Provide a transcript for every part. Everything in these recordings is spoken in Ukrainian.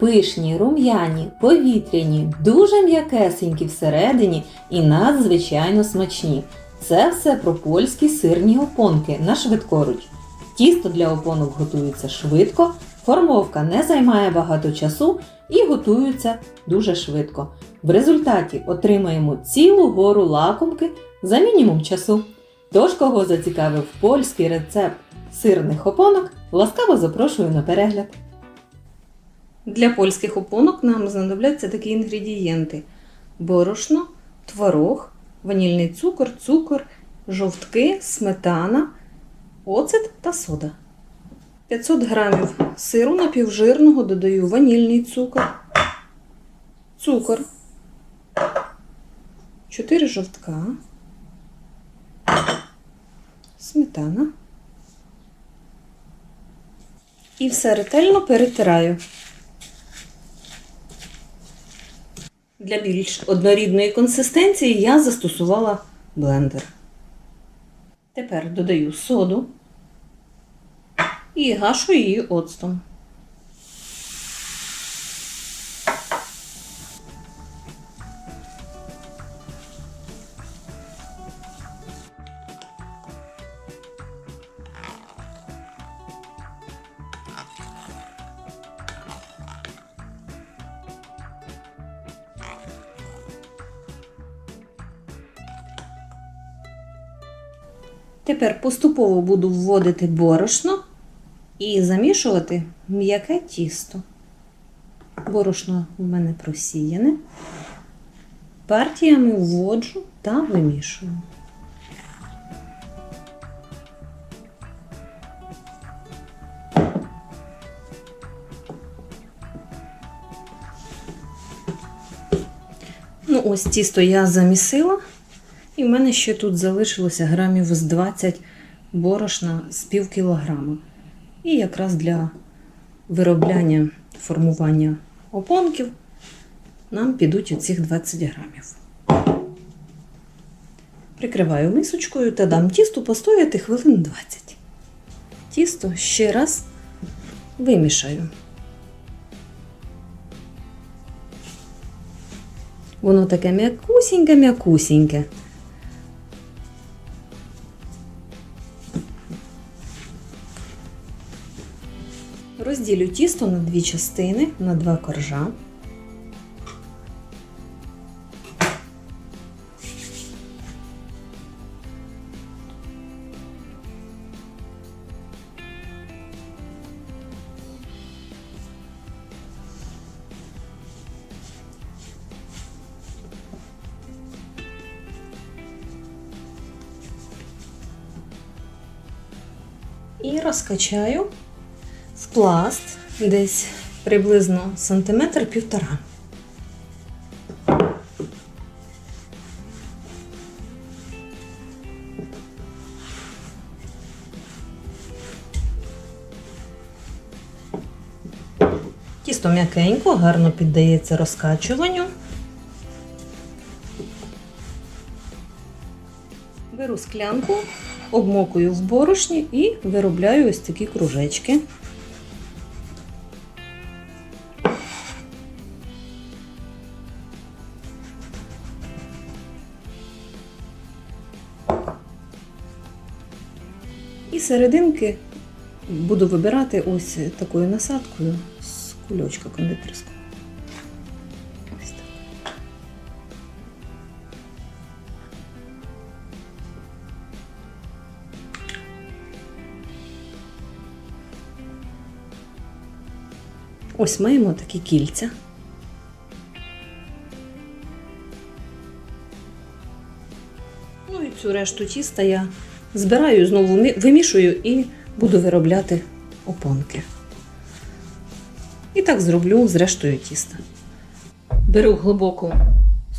Пишні, рум'яні, повітряні, дуже м'якесенькі всередині і надзвичайно смачні. Це все про польські сирні опонки на швидкоруч. Тісто для опонок готується швидко, формовка не займає багато часу і готуються дуже швидко. В результаті отримаємо цілу гору лакомки за мінімум часу. Тож, кого зацікавив польський рецепт сирних опонок, ласкаво запрошую на перегляд. Для польських опонок нам знадобляться такі інгредієнти: борошно, творог, ванільний цукор, цукор, жовтки, сметана, оцет та сода. 500 грамів сиру напівжирного додаю ванільний цукор, цукор, 4 жовтка, сметана. І все ретельно перетираю. Для більш однорідної консистенції я застосувала блендер. Тепер додаю соду і гашу її оцтом. Тепер поступово буду вводити борошно і замішувати м'яке тісто. Борошно в мене просіяне. Партіями вводжу та вимішую. Ну, ось тісто я замісила. І в мене ще тут залишилося грамів з 20 борошна з пів кілограма. І якраз для виробляння формування опонків нам підуть оцих 20 грамів. Прикриваю мисочкою та дам тісту постояти хвилин 20. Тісто ще раз вимішаю. Воно таке м'якусіньке-м'якусіньке. Розділю тісто на дві частини, на два коржа. І розкачаю в пласт десь приблизно сантиметр півтора. Тісто м'якенько, гарно піддається розкачуванню. Беру склянку, обмокую в борошні і виробляю ось такі кружечки. Серединки буду вибирати ось такою насадкою з кульочка кондитерського. Ось так. Ось маємо такі кільця. Ну і цю решту тіста я збираю, знову вимішую і буду виробляти опонки. І так зроблю з рештою тіста. Беру глибоку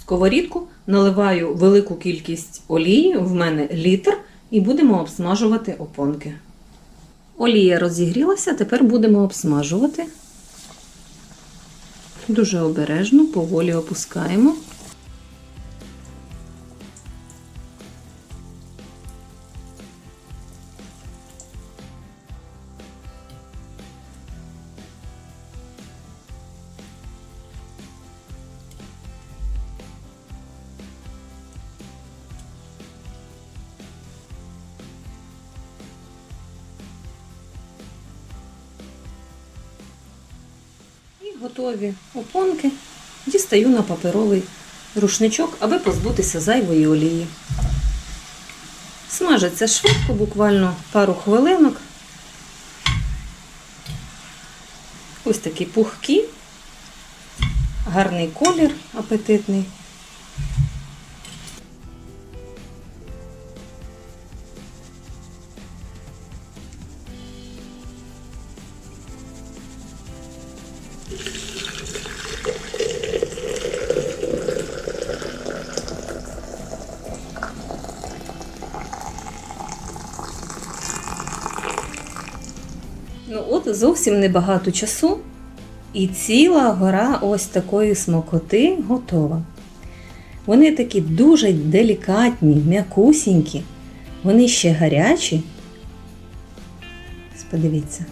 сковорідку, наливаю велику кількість олії, в мене літр, і будемо обсмажувати опонки. Олія розігрілася, тепер будемо обсмажувати. Дуже обережно, поволі опускаємо. Готові опонки дістаю на паперовий рушничок, аби позбутися зайвої олії. Смажиться швидко, буквально пару хвилинок. Ось такі пухкі, гарний колір апетитний. Ну от зовсім небагато часу, і ціла гора ось такої смокоти готова. Вони такі дуже делікатні, м'якусінькі, вони ще гарячі. Ось Подивіться.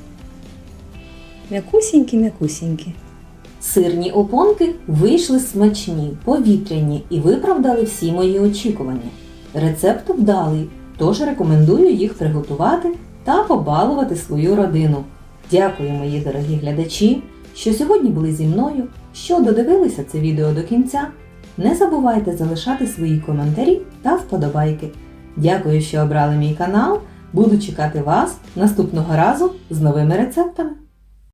М'якусінькі, м'якусінькі. Сирні опонки вийшли смачні, повітряні і виправдали всі мої очікування. Рецепт вдалий, тож рекомендую їх приготувати та побалувати свою родину. Дякую, мої дорогі глядачі, що сьогодні були зі мною, що додивилися це відео до кінця. Не забувайте залишати свої коментарі та вподобайки. Дякую, що обрали мій канал. Буду чекати вас наступного разу з новими рецептами.